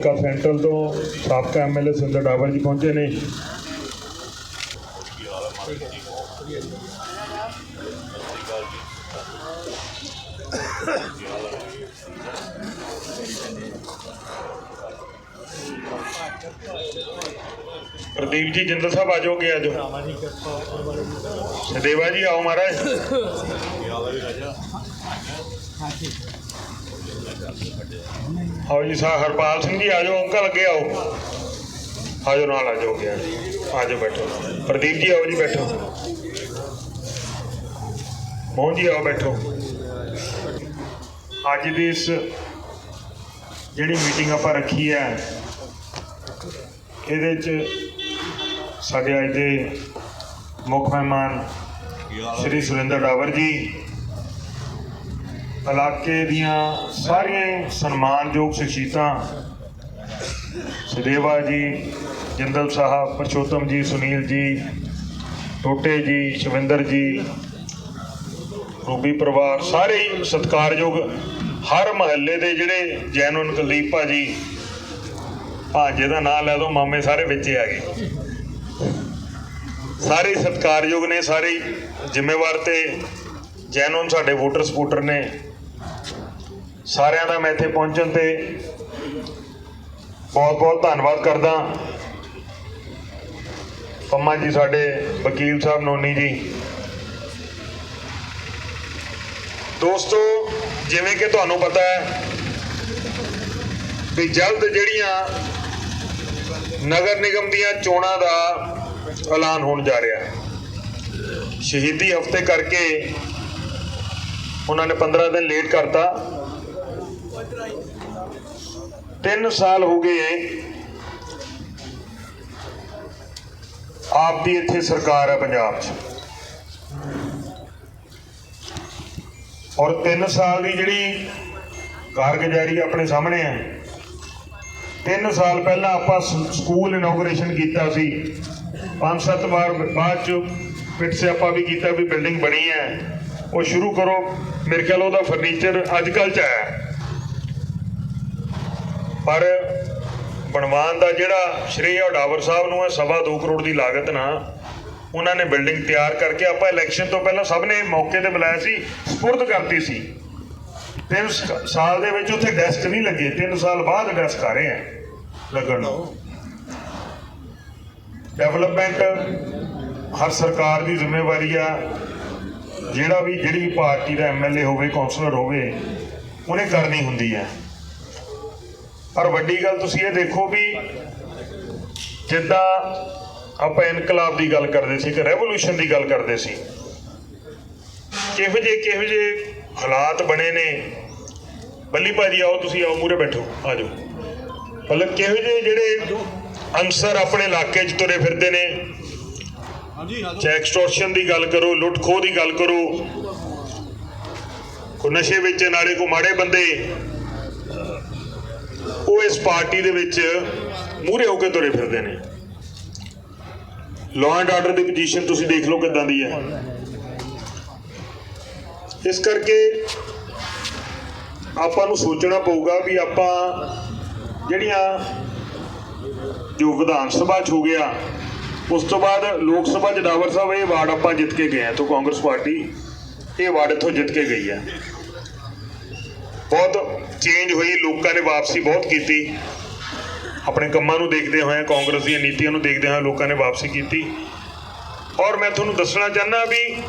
ਕਾ ਸੈਂਟਰਲ ਤੋਂ ਸਾਬਕਾ ਐਮਐਲਏ ਸੁੰਦਰ ਡਾਵਰ ਜੀ ਪਹੁੰਚੇ ਨੇ ਪ੍ਰਦੀਪ ਜੀ ਜਿੰਦਲ ਸਾਹਿਬ ਆਜੋ ਕੇ ਆਜੋ ਸਦੇਵਾ ਜੀ ਆਓ ਮਹਾਰਾਜ ਆਓ ਜੀ ਸਾਹਿਬ ਹਰਪਾਲ ਸਿੰਘ ਜੀ ਆਜੋ ਅੰਕਲ ਅੱਗੇ ਆਓ। ਆਜੋ ਨਾਲ ਆਜੋ ਗਿਆ ਆਜੋ ਬੈਠੋ। ਪ੍ਰਦੀਪ ਜੀ, ਆਓ ਜੀ ਬੈਠੋ। ਮੋਹਨ ਜੀ, ਆਓ ਬੈਠੋ। ਅੱਜ ਦੀ ਇਸ ਜਿਹੜੀ ਮੀਟਿੰਗ ਆਪਾਂ ਰੱਖੀ ਹੈ, ਇਹਦੇ ਚ ਸਾਡੇ ਅੱਜ ਦੇ ਮੁੱਖ ਮਹਿਮਾਨ ਸ਼੍ਰੀ ਸੁਰਿੰਦਰ ਡਾਵਰ ਜੀ ਇਲਾਕੇ ਦੀਆਂ ਸਾਰੀਆਂ ਸਨਮਾਨਯੋਗ ਸ਼ਖਸੀਅਤਾਂ ਸਦੇਵਾ ਜੀ, ਜਿੰਦਲ ਸਾਹਿਬ, ਪਰਸ਼ੋਤਮ ਜੀ, ਸੁਨੀਲ ਜੀ, ਟੋਟੇ ਜੀ, ਸ਼ਵਿੰਦਰ ਜੀ, ਰੂਬੀ ਪਰਿਵਾਰ, ਸਾਰੇ ਹੀ ਸਤਿਕਾਰਯੋਗ ਹਰ ਮਹੱਲੇ ਦੇ ਜਿਹੜੇ ਜੈਨੂਨ ਕੁਲਦੀਪ ਭਾਜੀ ਭਾਂਜੇ ਦਾ ਨਾਮ ਲੈ ਦੋ ਮਾਮੇ ਸਾਰੇ ਵਿੱਚ ਆ ਗਏ। ਸਾਰੇ ਸਤਿਕਾਰਯੋਗ ਨੇ, ਸਾਰੇ ਹੀ ਜ਼ਿੰਮੇਵਾਰ ਤੇ ਜੈਨੂਨ ਸਾਡੇ ਵੋਟਰ ਸਪੋਰਟਰ ਨੇ। ਸਾਰਿਆਂ ਦਾ ਮੈਂ ਇੱਥੇ ਪਹੁੰਚਣ ਤੇ ਬਹੁਤ ਬਹੁਤ ਧੰਨਵਾਦ ਕਰਦਾ। ਪੰਮਾ ਜੀ, ਸਾਡੇ ਵਕੀਲ ਸਾਹਿਬ, ਨੋਨੀ ਜੀ। ਦੋਸਤੋ, ਜਿਵੇਂ ਕਿ ਤੁਹਾਨੂੰ ਪਤਾ ਹੈ ਵੀ ਜਲਦ ਜਿਹੜੀਆਂ ਨਗਰ ਨਿਗਮ ਦੀਆਂ ਚੋਣਾਂ ਦਾ ਐਲਾਨ ਹੋਣ ਜਾ ਰਿਹਾ ਹੈ। ਸ਼ਹੀਦੀ ਹਫ਼ਤੇ ਕਰਕੇ ਉਹਨਾਂ ਨੇ 15 ਦਿਨ ਲੇਟ ਕਰਤਾ। ਤਿੰਨ ਸਾਲ ਹੋ ਗਏ ਆਪ ਦੀ ਇੱਥੇ ਸਰਕਾਰ ਹੈ ਪੰਜਾਬ 'ਚ। ਔਰ 3 ਸਾਲ ਦੀ ਜਿਹੜੀ ਕਾਰਗੁਜ਼ਾਰੀ ਆਪਣੇ ਸਾਹਮਣੇ ਹੈ 3 ਸਾਲ ਪਹਿਲਾਂ ਆਪਾਂ ਸਕੂਲ ਇਨੋਗ੍ਰੇਸ਼ਨ ਕੀਤਾ ਸੀ। ਪੰਜ ਸੱਤ ਵਾਰ ਬਾਅਦ ਚ ਫਿਰ ਸੇ ਆਪਾਂ ਵੀ ਕੀਤਾ ਵੀ ਬਿਲਡਿੰਗ ਬਣੀ ਹੈ ਉਹ ਸ਼ੁਰੂ ਕਰੋ। ਮੇਰੇ ਖਿਆਲ ਉਹਦਾ ਫਰਨੀਚਰ ਅੱਜ ਕੱਲ੍ਹ ਚ ਆਇਆ ਪਰ ਬਣਵਾਨ ਦਾ ਜਿਹੜਾ ਸ਼੍ਰੀ ਉਡਾਵਰ ਸਾਹਿਬ ਨੂੰ ਹੈ ਸਵਾ ਦੋ ਕਰੋੜ ਦੀ ਲਾਗਤ ਨਾਲ ਉਹਨਾਂ ਨੇ ਬਿਲਡਿੰਗ ਤਿਆਰ ਕਰਕੇ ਆਪਾਂ ਇਲੈਕਸ਼ਨ ਤੋਂ ਪਹਿਲਾਂ ਸਭ ਨੇ ਮੌਕੇ ਤੇ ਬੁਲਾਇਆ ਸੀ, ਸਪੁਰਦ ਕਰਤੀ ਸੀ। ਤਿੰਨ ਸ- ਸਾਲ ਦੇ ਵਿੱਚ ਉੱਥੇ ਡੈਸਕ ਨਹੀਂ ਲੱਗੇ, ਤਿੰਨ ਸਾਲ ਬਾਅਦ ਡੈਸਕ ਆ ਰਹੇ ਆ, ਲੱਗਣ ਨੂੰ। ਡਿਵੈਲਪਮੈਂਟ ਹਰ ਸਰਕਾਰ ਦੀ ਜ਼ਿੰਮੇਵਾਰੀ ਆ, ਜਿਹੜਾ ਵੀ ਜਿਹੜੀ ਵੀ ਪਾਰਟੀ ਦਾ ਐਮਐਲਏ ਹੋਵੇ ਕਾਉਂਸਲਰ ਹੋਵੇ, ਉਹਨੇ ਕਰਨੀ ਹੁੰਦੀ ਹੈ ਪਰ ਵੱਡੀ ਗੱਲ ਤੁਸੀਂ ਇਹ ਦੇਖੋ ਵੀ ਜਿੱਦਾਂ ਆਪਾਂ ਇਨਕਲਾਬ ਦੀ ਗੱਲ ਕਰਦੇ ਸੀ ਕਿ ਰੈਵੋਲੂਸ਼ਨ ਦੀ ਗੱਲ ਕਰਦੇ ਸੀ। ਕਿਹੋ ਜਿਹੇ ਕਿਹੋ ਜਿਹੇ ਹਾਲਾਤ ਬਣੇ ਨੇ? ਬੱਲੀ ਭਾਜੀ ਆਓ ਤੁਸੀਂ ਆਓ ਮੂਰੇ ਬੈਠੋ ਆ ਜਾਓ। ਮਤਲਬ ਕਿਹੋ ਜਿਹੇ ਜਿਹੜੇ ਅਨਸਰ ਆਪਣੇ ਇਲਾਕੇ 'ਚ ਤੁਰੇ ਫਿਰਦੇ ਨੇ? ਚਾਹੇ ਐਕਸਟੋਰਸ਼ਨ ਦੀ ਗੱਲ ਕਰੋ ਲੁੱਟ ਖੋਹ ਦੀ ਗੱਲ ਕਰੋ ਕੋ ਨਸ਼ੇ ਵੇਚਣ ਵਾਲੇ ਕੋ ਮਾੜੇ ਬੰਦੇ ਉਹ ਪਾਰਟੀ ਦੇ ਵਿੱਚ ਮੂਹਰੇ ਹੋ ਕੇ ਤੁਰੇ ਫਿਰਦੇ ਨੇ। ਲਾਅ ਐਂਡ ਆਰਡਰ ਦੀ ਪੋਜੀਸ਼ਨ ਤੁਸੀਂ ਦੇਖ ਲਓ ਕਿੱਦਾਂ ਦੀ ਹੈ। ਇਸ ਕਰਕੇ ਆਪਾਂ ਨੂੰ ਸੋਚਣਾ ਪਊਗਾ ਵੀ ਆਪਾਂ ਜਿਹੜੀਆਂ ਜੋ ਵਿਧਾਨ ਸਭਾ ਚ ਹੋ ਗਿਆ, ਉਸ ਤੋਂ ਬਾਅਦ ਲੋਕ ਸਭਾ ਚ ਡਾਵਰ ਸਾਹਿਬ, ਇਹ ਵਾਰਡ ਆਪਾਂ ਜਿੱਤ ਕੇ ਗਏ ਆ ਤੋਂ ਕਾਂਗਰਸ ਪਾਰਟੀ ਇਹ ਵਾਰਡ ਇੱਥੋਂ ਜਿੱਤ ਕੇ ਗਈ ਹੈ। ਬਹੁਤ ਚੇਂਜ ਹੋਈ, ਲੋਕਾਂ ਨੇ ਵਾਪਸੀ ਬਹੁਤ ਕੀਤੀ। ਆਪਣੇ ਕੰਮਾਂ ਨੂੰ ਦੇਖਦੇ ਹੋਏ ਕਾਂਗਰਸ ਦੀਆਂ ਨੀਤੀਆਂ ਨੂੰ ਦੇਖਦੇ ਹੋਏ ਲੋਕਾਂ ਨੇ ਵਾਪਸੀ ਕੀਤੀ। ਔਰ ਮੈਂ ਤੁਹਾਨੂੰ ਦੱਸਣਾ ਚਾਹੁੰਦਾ ਵੀ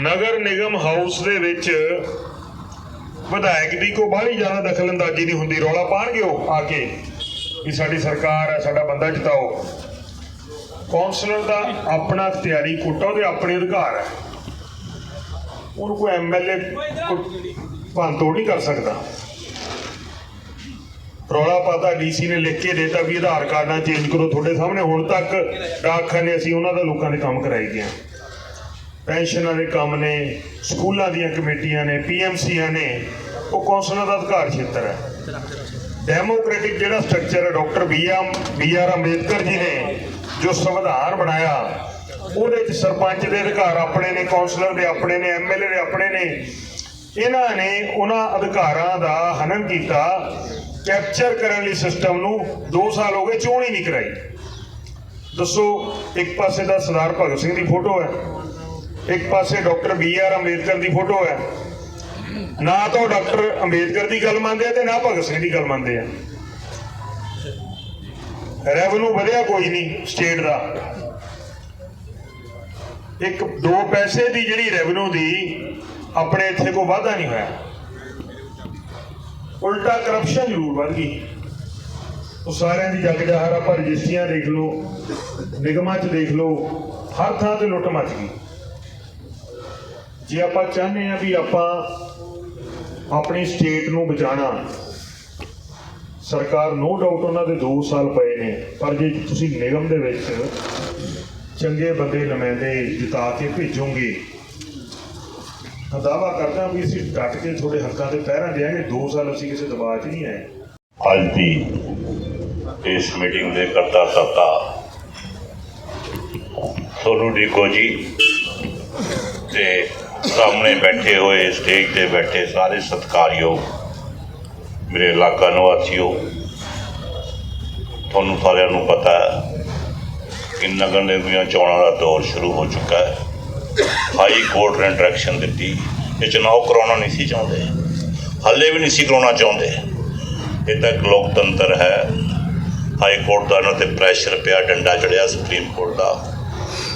ਨਗਰ ਨਿਗਮ ਹਾਊਸ ਦੇ ਵਿੱਚ ਵਿਧਾਇਕ ਦੀ ਕੋਈ ਬਾਹਲੀ ਜ਼ਿਆਦਾ ਦਖਲਅੰਦਾਜ਼ੀ ਨਹੀਂ ਹੁੰਦੀ। ਰੌਲਾ ਪਾਣਗੇ ਉਹ ਆ ਕੇ ਵੀ ਸਾਡੀ ਸਰਕਾਰ ਹੈ, ਸਾਡਾ ਬੰਦਾ ਜਿਤਾਓ। ਕੌਂਸਲਰ ਦਾ ਆਪਣਾ ਅਖਤਿਆਰੀ ਕੋਟਾ ਉਹਦੇ ਆਪਣੇ ਅਧਿਕਾਰ ਹੈ। ਉਹਨੂੰ ਕੋਈ ਐਮਐਲਏ ਭੰਨ ਤੋੜ ਨਹੀਂ ਕਰ ਸਕਦਾ। ਰੌਲਾ ਪਾਤਾ ਡੀਸੀ ਨੇ ਲਿਖ ਕੇ ਦੇਤਾ ਵੀ ਆਧਾਰ ਕਾਰਡ ਨਾਲ ਚੇਂਜ ਕਰੋ ਤੁਹਾਡੇ ਸਾਹਮਣੇ। ਹੁਣ ਤੱਕ ਡਾਕਖਾਨੇ ਅਸੀਂ ਉਹਨਾਂ ਦਾ ਲੋਕਾਂ ਦੇ ਕੰਮ ਕਰਾਈ ਗਏ ਪੈਨਸ਼ਨਾਂ ਦੇ ਕੰਮ ਨੇ, ਸਕੂਲਾਂ ਦੀਆਂ ਕਮੇਟੀਆਂ ਨੇ ਪੀਐਮਸੀਆਂ ਨੇ, ਉਹ ਕੌਂਸਲਰ ਦਾ ਅਧਿਕਾਰ ਖੇਤਰ ਹੈ। ਡੈਮੋਕ੍ਰੈਟਿਕ ਜਿਹੜਾ ਸਟਰਕਚਰ ਹੈ, doctor B R B R Ambedkar ji ਨੇ ਜੋ ਸੰਵਿਧਾਨ ਬਣਾਇਆ, ਉਹਦੇ ਵਿੱਚ ਸਰਪੰਚ ਦੇ ਅਧਿਕਾਰ ਆਪਣੇ ਨੇ, ਕੌਂਸਲਰ ਦੇ ਆਪਣੇ ਨੇ ਐਮਐਲਏ ਦੇ ਆਪਣੇ ਨੇ ਇਹਨਾਂ ਨੇ ਉਹਨਾਂ ਅਧਿਕਾਰਾਂ ਦਾ ਹਨਨ ਕੀਤਾ ਕੈਪਚਰ ਕਰਨ ਲਈ ਸਿਸਟਮ ਨੂੰ 2 ਸਾਲ ਹੋ ਗਏ, ਚੋਣ ਹੀ ਨਹੀਂ ਕਰਾਈ। ਦੱਸੋ, ਇੱਕ ਪਾਸੇ ਦਾ ਸਰਦਾਰ ਭਗਤ ਸਿੰਘ ਦੀ ਫੋਟੋ ਹੈ, ਇੱਕ ਪਾਸੇ ਡਾਕਟਰ ਬੀ ਆਰ ਅੰਬੇਦਕਰ ਦੀ ਫੋਟੋ ਹੈ। ਨਾ ਤਾਂ ਉਹ ਡਾਕਟਰ ਅੰਬੇਦਕਰ ਦੀ ਗੱਲ ਮੰਨਦੇ ਆ ਤੇ ਨਾ ਭਗਤ ਸਿੰਘ ਦੀ ਗੱਲ ਮੰਨਦੇ ਆ। ਰੈਵਨਿਊ ਵਧਿਆ ਕੋਈ ਨਹੀਂ ਸਟੇਟ ਦਾ। ਇੱਕ ਦੋ ਪੈਸੇ ਦੀ ਜਿਹੜੀ ਰੈਵਨਿਊ ਦੀ ਆਪਣੇ ਇੱਥੇ ਕੋਈ ਵਾਧਾ ਨਹੀਂ ਹੋਇਆ। ਉਲਟਾ ਕਰਪਸ਼ਨ ਜ਼ਰੂਰ ਵੱਧ ਗਈ। ਉਹ ਸਾਰਿਆਂ ਦੀ ਜੱਗ ਜਾਹਰ ਆਪਾਂ ਰਜਿਸਟਰੀਆਂ ਦੇਖ ਲਓ, ਨਿਗਮਾਂ 'ਚ ਦੇਖ ਲਓ, ਹਰ ਥਾਂ ਤੇ ਲੁੱਟ ਮਚ ਗਈ। ਜੇ ਆਪਾਂ ਚਾਹੁੰਦੇ ਆ ਵੀ ਆਪਾਂ ਆਪਣੀ ਸਟੇਟ ਨੂੰ ਬਚਾਉਣਾ, ਸਰਕਾਰ ਨੋ ਡਾਊਟ ਉਹਨਾਂ ਦੇ 2 ਸਾਲ ਪਏ ਨੇ, ਪਰ ਜੇ ਤੁਸੀਂ ਨਿਗਮ ਦੇ ਵਿੱਚ ਚੰਗੇ ਬੰਦੇ ਨੁਮਾਇੰਦੇ ਜਿਤਾ ਕੇ ਭੇਜੋਗੇ ਮੈਂ ਦਾਵਾ ਕਰਦਾ ਵੀ ਅਸੀਂ ਡਟ ਕੇ ਤੁਹਾਡੇ ਹੱਕਾਂ ਤੇ ਪਹਿਰਾ ਦੇਾਂਗੇ 2 ਸਾਲ ਅਸੀਂ ਕਿਸੇ ਦਬਾਅ 'ਚ ਨਹੀਂ ਆਏ। ਅੱਜ ਦੀ ਇਸ ਮੀਟਿੰਗ ਦੇ ਕਰਤਾ ਧਰਤਾ ਸੋਨੂ ਡੀਕੋ ਜੀ ਤੇ ਸਾਹਮਣੇ ਬੈਠੇ ਹੋਏ ਸਟੇਜ ਤੇ ਬੈਠੇ ਸਾਰੇ ਸਤਿਕਾਰਯੋਗ ਮੇਰੇ ਇਲਾਕਾ ਨਿਵਾਸੀਓ, ਤੁਹਾਨੂੰ ਸਾਰਿਆਂ ਨੂੰ ਪਤਾ ਹੈ ਕਿ ਨਗਰ ਨਿਗਮ ਦੀਆਂ ਚੋਣਾਂ ਦਾ ਦੌਰ ਸ਼ੁਰੂ ਹੋ ਚੁੱਕਾ ਹੈ। ਹਾਈ ਕੋਰਟ ਨੇ ਡਾਇਰੈਕਸ਼ਨ ਦਿੱਤੀ। ਇਹ ਚੁਣਾਵ ਕਰਾਉਣਾ ਨਹੀਂ ਸੀ ਚਾਹੁੰਦੇ। ਹਾਲੇ ਵੀ ਨਹੀਂ ਸੀ ਕਰਾਉਣਾ ਚਾਹੁੰਦੇ। ਇਹ ਤਾਂ ਇੱਕ ਲੋਕਤੰਤਰ ਹੈ। ਹਾਈ ਕੋਰਟ ਦਾ ਇਹਨਾਂ ਤੇ ਪ੍ਰੈਸ਼ਰ ਪਿਆ, ਡੰਡਾ ਚੜਿਆ ਸੁਪਰੀਮ ਕੋਰਟ ਦਾ।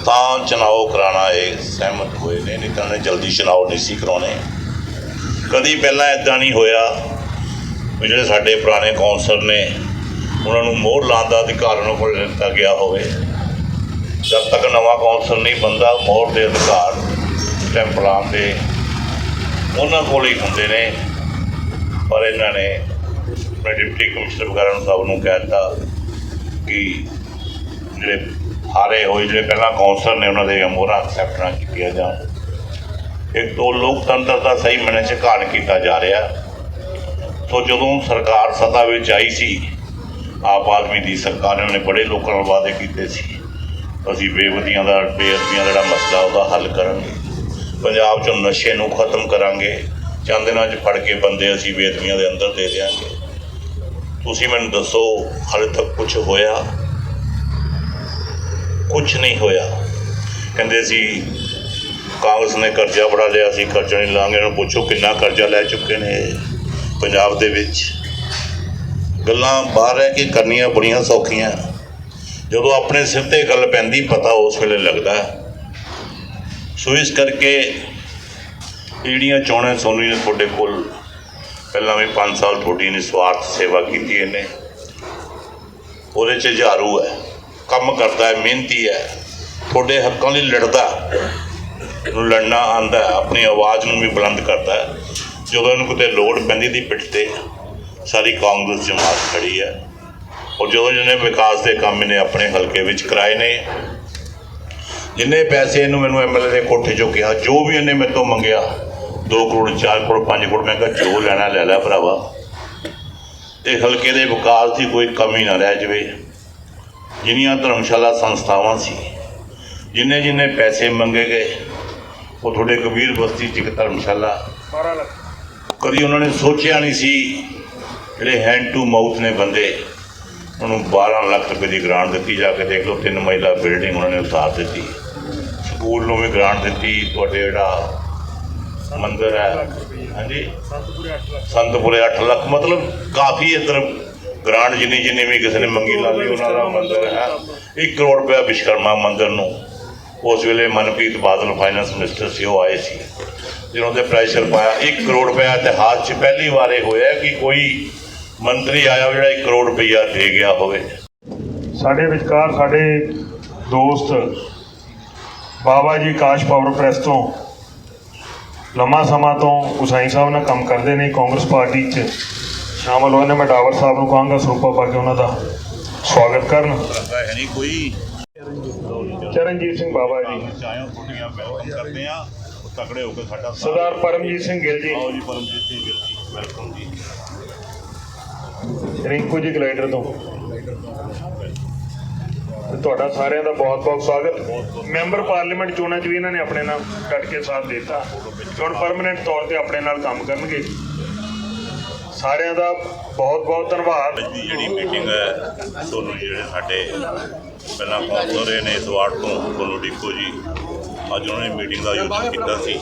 ਤਾਂ ਚੁਣਾਵ ਕਰਾਉਣਾ ਇਹ ਸਹਿਮਤ ਹੋਏ ਨੇ, ਨਹੀਂ ਤਾਂ ਜਲਦੀ ਚੁਣਾਵ ਨਹੀਂ ਸੀ ਕਰਾਉਣੇ। ਕਦੀ ਪਹਿਲਾਂ ਇਦਾਂ ਨਹੀਂ ਹੋਇਆ ਵੀ ਜਿਹੜੇ ਸਾਡੇ ਪੁਰਾਣੇ ਕੌਂਸਲਰ ਨੇ, ਉਹਨਾਂ ਨੂੰ ਮੋਹਰ ਲਾਉਣ ਦਾ ਅਧਿਕਾਰ ਉਹਨਾਂ ਕੋਲ ਦਿੱਤਾ ਗਿਆ ਹੋਵੇ। ਜਦ ਤੱਕ ਨਵਾਂ ਕੌਂਸਲ ਨਹੀਂ ਬੰਦਾ ਮੋਹਰ ਦੇ ਅਧਿਕਾਰ ਸਟੈਂਪਲਾਂ ਦੇ ਉਹਨਾਂ ਕੋਲ ਹੀ ਹੁੰਦੇ ਨੇ। ਪਰ ਇਹਨਾਂ ਨੇ ਆਪਣੇ ਡਿਪਟੀ ਕਮਿਸ਼ਨਰ ਵਗੈਰਾ ਨੂੰ ਸਭ ਨੂੰ ਕਹਿ ਦਿੱਤਾ ਕਿ ਜਿਹੜੇ ਹਾਰੇ ਹੋਏ, ਜਿਹੜੇ ਪਹਿਲਾਂ ਕੌਂਸਲਰ ਨੇ, ਉਹਨਾਂ ਦੇ ਮੋਹਰਾਂ ਐਕਸੈਪਟ ਨਾ ਕੀਤੀਆਂ ਜਾਣ। ਇੱਕ ਦੋ ਲੋਕਤੰਤਰ ਦਾ ਸਹੀ ਮਨੇ ਚ ਘਾਣ ਕੀਤਾ ਜਾ ਰਿਹਾ। ਸੋ ਜਦੋਂ ਸਰਕਾਰ ਸੱਤਾ ਵਿੱਚ ਆਈ ਸੀ, ਆਪ ਆਦਮੀ ਦੀ ਸਰਕਾਰ ਨੇ ਬੜੇ ਲੋਕਾਂ ਨਾਲ ਵਾਅਦੇ ਕੀਤੇ ਸੀ। ਅਸੀਂ ਬੇਵਦੀਆਂ ਦਾ, ਬੇਅਦਬੀਆਂ ਦਾ ਜਿਹੜਾ ਮਸਲਾ ਉਹਦਾ ਹੱਲ ਕਰਾਂਗੇ। ਪੰਜਾਬ 'ਚੋਂ ਨਸ਼ੇ ਨੂੰ ਖਤਮ ਕਰਾਂਗੇ। ਚੰਦ ਦਿਨਾਂ 'ਚ ਫੜ ਕੇ ਬੰਦੇ ਅਸੀਂ ਬੇਅਦਬੀਆਂ ਦੇ ਅੰਦਰ ਦੇ ਦਿਆਂਗੇ। ਤੁਸੀਂ ਮੈਨੂੰ ਦੱਸੋ, ਹਾਲੇ ਤੱਕ ਕੁਝ ਹੋਇਆ? ਕੁਝ ਨਹੀਂ ਹੋਇਆ। ਕਹਿੰਦੇ ਸੀ, ਕਾਂਗਰਸ ਨੇ ਕਰਜ਼ਾ ਬੜਾ ਲਿਆ ਸੀ ਕਰਜ਼ਾ ਨਹੀਂ ਲਾਂਗੇ। ਇਹਨਾਂ ਨੂੰ ਪੁੱਛੋ ਕਿੰਨਾ ਕਰਜ਼ਾ ਲੈ ਚੁੱਕੇ ਨੇ ਪੰਜਾਬ ਦੇ ਵਿੱਚ। ਗੱਲਾਂ ਬਾਹਰ ਰਹਿ ਕੇ ਕਰਨੀਆਂ ਬੜੀਆਂ ਸੌਖੀਆਂ। ਜਦੋਂ ਆਪਣੇ ਸਿਰ ਤੇ ਗੱਲ ਪੈਂਦੀ, ਪਤਾ ਉਸ ਵੇਲੇ ਲੱਗਦਾ। ਸੋ ਇਸ ਕਰਕੇ ਜਿਹੜੀਆਂ ਚੋਣਾਂ ਸੋਨੀ ਨੇ ਤੁਹਾਡੇ ਕੋਲ ਪਹਿਲਾਂ ਵੀ 5 ਸਾਲ ਤੁਹਾਡੀ ਨਿਸਵਾਰਥ ਸੇਵਾ ਕੀਤੀ ਇਹਨੇ। ਉਹਦੇ ਚ ਝਾਰੂ ਹੈ, ਕੰਮ ਕਰਦਾ ਹੈ, ਮਿਹਨਤੀ ਹੈ। ਤੁਹਾਡੇ ਹੱਕਾਂ ਲਈ ਲੜਦਾ ਨੂੰ ਲੜਨਾ ਆਂਦਾ ਆਪਣੀ ਆਵਾਜ਼ ਨੂੰ ਵੀ ਬੁਲੰਦ ਕਰਦਾ ਜਦੋਂ ਇਹਨੂੰ ਕਿਤੇ ਲੋੜ ਪੈਂਦੀ ਦੀ ਪਿੱਠ ਤੇ, ਸਾਰੀ ਕਾਂਗਰਸ ਜਮਾਤ ਖੜੀ ਹੈ। ਔਰ ਜਦੋਂ ਜਿਹਨੇ ਵਿਕਾਸ ਦੇ ਕੰਮ ਇਹਨੇ ਆਪਣੇ ਹਲਕੇ ਵਿੱਚ ਕਰਾਏ ਨੇ ਜਿੰਨੇ ਪੈਸੇ ਇਹਨੂੰ ਮੈਨੂੰ ਐਮਐਲਏ ਦੇ ਕੋਠੇ ਚੋਂ ਕਿਹਾ ਜੋ ਵੀ ਇਹਨੇ ਮੇਰੇ ਤੋਂ ਮੰਗਿਆ 2 ਕਰੋੜ 4 ਕਰੋੜ 5 ਕਰੋੜ ਮੈਂ ਕਿਹਾ ਜੋ ਲੈਣਾ ਲੈ ਲੈ ਭਰਾਵਾ। ਤੇ ਹਲਕੇ ਦੇ ਵਿਕਾਸ ਦੀ ਕੋਈ ਕਮੀ ਨਾ ਰਹਿ ਜਾਵੇ। ਜਿੰਨੀਆਂ ਧਰਮਸ਼ਾਲਾ ਸੰਸਥਾਵਾਂ ਸੀ ਜਿੰਨੇ ਜਿੰਨੇ ਪੈਸੇ ਮੰਗੇ ਗਏ ਉਹ ਤੁਹਾਡੇ ਕਬੀਰ ਬਸਤੀ 'ਚ ਇੱਕ ਧਰਮਸ਼ਾਲਾ। 12 ਲੱਖ। ਕਦੀ ਉਹਨਾਂ ਨੇ ਸੋਚਿਆ ਨਹੀਂ ਸੀ ਜਿਹੜੇ ਹੈਂਡ ਟੂ ਮਾਊਥ ਨੇ ਬੰਦੇ ਉਹਨੂੰ 12 ਲੱਖ ਰੁਪਏ ਦੀ ਗ੍ਰਾਂਟ ਦਿੱਤੀ ਜਾ ਕੇ ਦੇਖ ਲਓ, ਤਿੰਨ ਮਹਿਲਾ ਬਿਲਡਿੰਗ ਉਹਨਾਂ ਨੇ ਉਤਾਰ ਦਿੱਤੀ। ਸਕੂਲ ਨੂੰ ਵੀ ਗ੍ਰਾਂਟ ਦਿੱਤੀ, ਤੁਹਾਡੇ ਜਿਹੜਾ ਮੰਦਿਰ ਹੈ, ਹਾਂਜੀ? ਸੰਤਪੁਰੇ 8 ਲੱਖ। ਮਤਲਬ ਕਾਫੀ ਇੱਧਰ ਗ੍ਰਾਂਟ ਜਿੰਨੀ ਜਿੰਨੀ ਵੀ ਕਿਸੇ ਨੇ ਮੰਗੀ ਲਾ ਲਈ, ਉਹਨਾਂ ਦਾ ਮੰਦਿਰ ਹੈ। 1 ਕਰੋੜ ਰੁਪਏ ਵਿਸ਼ਕਰਮਾ ਮੰਦਿਰ ਨੂੰ। ਉਸ ਵੇਲੇ ਮਨਪ੍ਰੀਤ ਬਾਦਲ ਫਾਈਨੈਂਸ ਮਿਨਿਸਟਰ ਸੀ, ਉਹ ਆਏ ਸੀ। ਜਿਹਨਾਂ ਦੇ ਪ੍ਰੈਸ਼ਰ ਪਾਇਆ। 1 ਕਰੋੜ ਰੁਪਏ ਇਤਿਹਾਸ 'ਚ ਪਹਿਲੀ ਵਾਰ ਇਹ ਹੋਇਆ ਕਿ ਕੋਈ ਮੰਤਰੀ ਆਇਆ ਜਿਹੜਾ 1 ਕਰੋੜ ਰੁਪਈਆ ਦੇ ਗਿਆ ਹੋਵੇ। ਸਾਡੇ ਵਿਚਕਾਰ ਸਾਡੇ ਦੋਸਤ ਬਾਬਾ ਜੀ ਕਾਸ਼ ਪਾਵਰ ਪ੍ਰੈਸ ਤੋਂ ਲੰਮਾ ਸਮਾਂ ਤੋਂ ਉਸਾਈ ਸਾਹਿਬ ਨਾਲ ਕੰਮ ਕਰਦੇ ਨੇ ਕਾਂਗਰਸ ਪਾਰਟੀ 'ਚ ਸ਼ਾਮਲ ਹੋਏ ਨੇ। ਮੈਂ ਡਾਵਰ ਸਾਹਿਬ ਨੂੰ ਕਹਾਂਗਾ ਸਰੂਪਾ ਪਾ ਕੇ ਉਹਨਾਂ ਦਾ ਸਵਾਗਤ ਕਰਨ। ਲੱਗਦਾ ਹੈ ਨਹੀਂ ਕੋਈ ਚਰਨਜੀਤ ਸਿੰਘ ਬਾਬਾ ਜੀ। ਚਾਹੇ ਛੁੱਟੀਆਂ ਵੈਲਕਮ ਕਰਦੇ ਆ ਤਕੜੇ ਹੋ ਕੇ ਸਾਡਾ ਸਰਦਾਰ ਪਰਮਜੀਤ ਸਿੰਘ ਗਿੱਲ ਜੀ ਆਓ ਜੀ। ਪਰਮਜੀਤ ਸਿੰਘ ਗਿੱਲ ਜੀ ਵੈਲਕਮ ਜੀ। ਰਿੰਕੂ ਜੀ ਗਲਾਈਡਰ ਤੋਂ। ਤੁਹਾਡਾ ਸਾਰਿਆਂ ਦਾ ਬਹੁਤ-ਬਹੁਤ ਸਵਾਗਤ। ਮੈਂਬਰ ਪਾਰਲੀਮੈਂਟ ਚੋਣਾਂ 'ਚ ਵੀ ਇਹਨਾਂ ਨੇ ਆਪਣੇ ਨਾਲ ਡਟ ਕੇ ਸਾਥ ਦਿੱਤਾ। ਹੁਣ ਪਰਮਨੈਂਟ ਤੌਰ ਤੇ ਆਪਣੇ ਨਾਲ ਕੰਮ ਕਰਨਗੇ। ਸਾਰਿਆਂ ਦਾ ਬਹੁਤ ਬਹੁਤ ਧੰਨਵਾਦ। ਦੀ ਜਿਹੜੀ ਮੀਟਿੰਗ ਹੈ, ਤੁਹਾਨੂੰ ਜਿਹੜੇ ਸਾਡੇ ਪਹਿਲਾਂ ਕੌਂਸਲਰ ਰਹੇ ਨੇ, ਇਸ ਵਾਰਡ ਤੋਂ, ਤੁਹਾਨੂੰ ਡਿੱਕੋ ਜੀ ਅੱਜ ਉਹਨਾਂ ਨੇ ਮੀਟਿੰਗ ਦਾ ਆਯੋਜਨ ਕੀਤਾ ਸੀ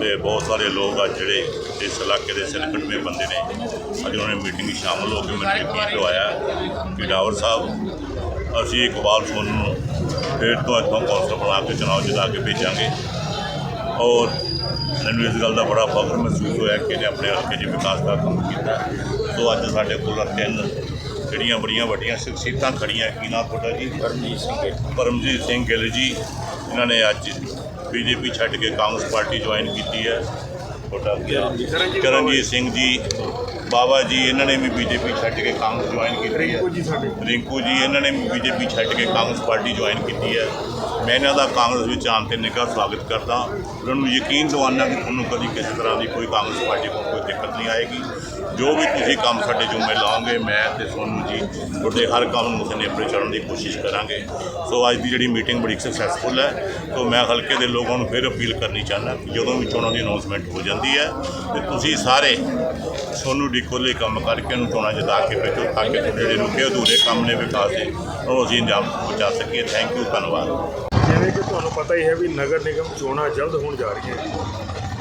ਤੇ ਬਹੁਤ ਸਾਰੇ ਲੋਕ ਅੱਜ ਜਿਹੜੇ ਇਸ ਇਲਾਕੇ ਦੇ ਸਿਰਕਟਵੇਂ ਬੰਦੇ ਨੇ ਅੱਜ ਉਹਨਾਂ ਨੇ ਮੀਟਿੰਗ ਵਿੱਚ ਸ਼ਾਮਲ ਹੋ ਕੇ ਮੈਨੂੰ ਯਕੀਨ ਦਿਵਾਇਆ ਕਿ ਡਾਵਰ ਸਾਹਿਬ ਅਸੀਂ ਇਕਬਾਲ ਸੋਨ ਨੂੰ ਫਿਰ ਤੋਂ ਇੱਥੋਂ ਕੌਂਸਲਰ ਬਣਾ ਕੇ ਚੁਣਾਵ ਜਿਤਾ ਕੇ ਭੇਜਾਂਗੇ। ਔਰ ਮੈਨੂੰ ਇਸ ਗੱਲ ਦਾ ਬੜਾ ਫਖਰ ਮਹਿਸੂਸ ਹੋਇਆ ਕਿ ਇਹਨੇ ਆਪਣੇ ਹਲਕੇ 'ਚ ਵਿਕਾਸ ਦਾ ਕੰਮ ਕੀਤਾ। ਸੋ ਅੱਜ ਸਾਡੇ ਕੋਲ ਤਿੰਨ ਜਿਹੜੀਆਂ ਬੜੀਆਂ ਵੱਡੀਆਂ ਸ਼ਖਸੀਅਤਾਂ ਖੜੀਆਂ ਕੀ ਨਾਮ ਤੁਹਾਡਾ ਜੀ? ਪਰਮਜੀਤ ਸਿੰਘ ਪਰਮਜੀਤ ਸਿੰਘ ਗਿੱਲ ਜੀ। ਇਹਨਾਂ ਨੇ ਅੱਜ ਬੀਜੇਪੀ ਛੱਡ ਕੇ ਕਾਂਗਰਸ ਪਾਰਟੀ ਜੁਆਇਨ ਕੀਤੀ ਹੈ। ਨਾਮ? ਕਰਨਜੀਤ ਸਿੰਘ ਜੀ ਬਾਬਾ ਜੀ ਇਹਨਾਂ ਨੇ ਵੀ ਬੀਜੇਪੀ ਛੱਡ ਕੇ ਕਾਂਗਰਸ ਜੁਆਇਨ ਕੀਤੀ ਹੈ। ਰਿੰਕੂ ਜੀ ਸਾਡੇ। ਰਿੰਕੂ ਜੀ ਇਹਨਾਂ ਨੇ ਵੀ ਬੀਜੇਪੀ ਛੱਡ ਕੇ ਕਾਂਗਰਸ ਪਾਰਟੀ ਜੁਆਇਨ ਕੀਤੀ ਹੈ। ਮੈਂ ਇਹਨਾਂ ਦਾ ਕਾਂਗਰਸ ਵਿੱਚ ਆਉਣ ਤੇ ਨਿੱਘਾ ਸਵਾਗਤ ਕਰਦਾ। ਉਹਨਾਂ ਨੂੰ ਯਕੀਨ ਦਿਵਾਉਣਾ ਕਿ ਤੁਹਾਨੂੰ ਕਦੀ ਕਿਸੇ ਤਰ੍ਹਾਂ ਦੀ ਕੋਈ ਕਾਂਗਰਸ ਪਾਰਟੀ ਕੋਲ ਕੋਈ ਦਿੱਕਤ ਨਹੀਂ ਆਏਗੀ। ਜੋ ਵੀ ਤੁਸੀਂ ਕੰਮ ਸਾਡੇ ਜੁਮੇ ਲਾਓਗੇ ਮੈਂ ਤੇ ਸੋਨੂੰ ਜੀ, ਤੁਹਾਡੇ ਹਰ ਕੰਮ ਨੂੰ ਉਸੇ ਨੇਪਰੇ ਚੜਨ ਦੀ ਕੋਸ਼ਿਸ਼ ਕਰਾਂਗੇ। ਸੋ ਅੱਜ ਦੀ ਜਿਹੜੀ ਮੀਟਿੰਗ ਬੜੀ ਸਕਸੈਸਫੁਲ ਹੈ। ਸੋ ਮੈਂ ਹਲਕੇ ਦੇ ਲੋਕਾਂ ਨੂੰ ਫਿਰ ਅਪੀਲ ਕਰਨੀ ਚਾਹੁੰਦਾ ਕਿ ਜਦੋਂ ਵੀ ਚੋਣਾਂ ਦੀ ਅਨਾਉਂਸਮੈਂਟ ਹੋ ਜਾਂਦੀ ਹੈ, ਤੇ ਤੁਸੀਂ ਸਾਰੇ ਸੋਨੂੰ ਡਿੱਕੋ ਲਈ ਕੰਮ ਕਰਕੇ ਉਹਨੂੰ ਚੋਣਾਂ ਜਿਤਾ ਕੇ ਭੇਜੋ ਤਾਂ ਕਿ ਜਿਹੜੇ ਰੁਕੇ ਅਧੂਰੇ ਕੰਮ ਨੇ ਵਿਕਾਸ ਦੇ, ਉਹ ਅਸੀਂ ਅੰਜਾਮ ਪਹੁੰਚਾ ਸਕੀਏ। ਥੈਂਕ ਯੂ ਧੰਨਵਾਦ। ਜਿਵੇਂ ਕਿ ਤੁਹਾਨੂੰ ਪਤਾ ਹੀ ਹੈ ਵੀ ਨਗਰ ਨਿਗਮ ਚੋਣਾਂ ਜਲਦ ਹੋਣ ਜਾ ਰਹੀਆਂ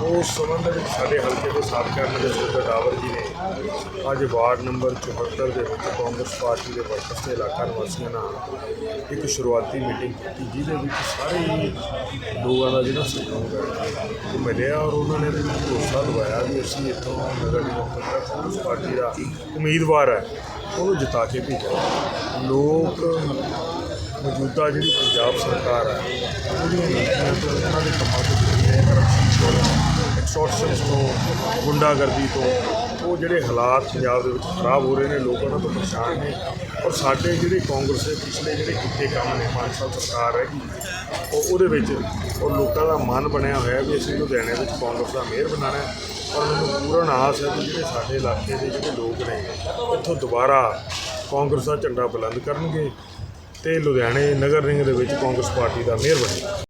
ਉਸ ਸੰਬੰਧ ਵਿੱਚ ਸਾਡੇ ਹਲਕੇ ਦੇ ਸਾਬਕਾ ਨਗਰ ਡਾਵਰ ਜੀ ਨੇ ਅੱਜ ਵਾਰਡ ਨੰਬਰ 74 ਦੇ ਵਿੱਚ ਕਾਂਗਰਸ ਪਾਰਟੀ ਦੇ ਵਰਕਰਸ ਤੇ ਇਲਾਕਾ ਨਿਵਾਸੀਆਂ ਨਾਲ ਇੱਕ ਸ਼ੁਰੂਆਤੀ ਮੀਟਿੰਗ ਕੀਤੀ, ਜਿਹਦੇ ਵਿੱਚ ਸਾਰੇ ਲੋਕਾਂ ਦਾ ਜਿਹੜਾ ਸਹਿਯੋਗ ਹੈ ਉਹ ਮਿਲਿਆ ਔਰ ਉਹਨਾਂ ਨੇ ਵੀ ਭਰੋਸਾ ਦਿਵਾਇਆ ਵੀ ਅਸੀਂ ਇੱਥੋਂ ਨਗਰ ਨਿਗਮ ਜਿਹੜਾ ਕਾਂਗਰਸ ਪਾਰਟੀ ਦਾ ਉਮੀਦਵਾਰ ਹੈ, ਉਹਨੂੰ ਜਿਤਾ ਕੇ ਭੇਜਿਆ। ਲੋਕ ਮੌਜੂਦਾ ਜਿਹੜੀ ਪੰਜਾਬ ਸਰਕਾਰ ਹੈ, ਉਹਦੀਆਂ ਨੀਤੀਆਂ ਤੋਂ ਉਹਨਾਂ ਦੇ ਕੰਮਾਂ ਤੋਂ ਜਿਹੜੇ ਕਰਪਸ਼ਨ ਤੋਂ ਤੋਂ, ਗੁੰਡਾਗਰਦੀ ਤੋਂ, ਉਹ ਜਿਹੜੇ ਹਾਲਾਤ ਪੰਜਾਬ ਦੇ ਵਿੱਚ ਖਰਾਬ ਹੋ ਰਹੇ ਨੇ, ਲੋਕ ਉਹਨਾਂ ਤੋਂ ਪਰੇਸ਼ਾਨ ਨੇ। ਔਰ ਸਾਡੇ ਜਿਹੜੇ ਕਾਂਗਰਸ ਦੇ ਪਿਛਲੇ ਜਿਹੜੇ ਕੀਤੇ ਕੰਮ ਨੇ ਪੰਜ ਸਾਲ ਸਰਕਾਰ ਹੈਗੀ, ਉਹ ਉਹਦੇ ਵਿੱਚ ਉਹ ਲੋਕਾਂ ਦਾ ਮਨ ਬਣਿਆ ਹੋਇਆ ਵੀ ਅਸੀਂ ਲੁਧਿਆਣੇ ਵਿੱਚ ਕਾਂਗਰਸ ਦਾ ਮੇਅਰ ਬਣਾਉਣਾ ਹੈ। ਔਰ ਮੈਨੂੰ ਪੂਰਨ ਆਸ ਹੈ ਕਿ ਜਿਹੜੇ ਸਾਡੇ ਇਲਾਕੇ ਦੇ ਜਿਹੜੇ ਲੋਕ ਨੇ ਇੱਥੋਂ ਦੁਬਾਰਾ ਕਾਂਗਰਸ ਦਾ ਝੰਡਾ ਬੁਲੰਦ ਕਰਨਗੇ ਤੇ ਲੁਧਿਆਣੇ ਨਗਰ ਰਿੰਗ ਦੇ ਵਿੱਚ ਕਾਂਗਰਸ ਪਾਰਟੀ ਦਾ ਮੇਅਰ ਬਣੇ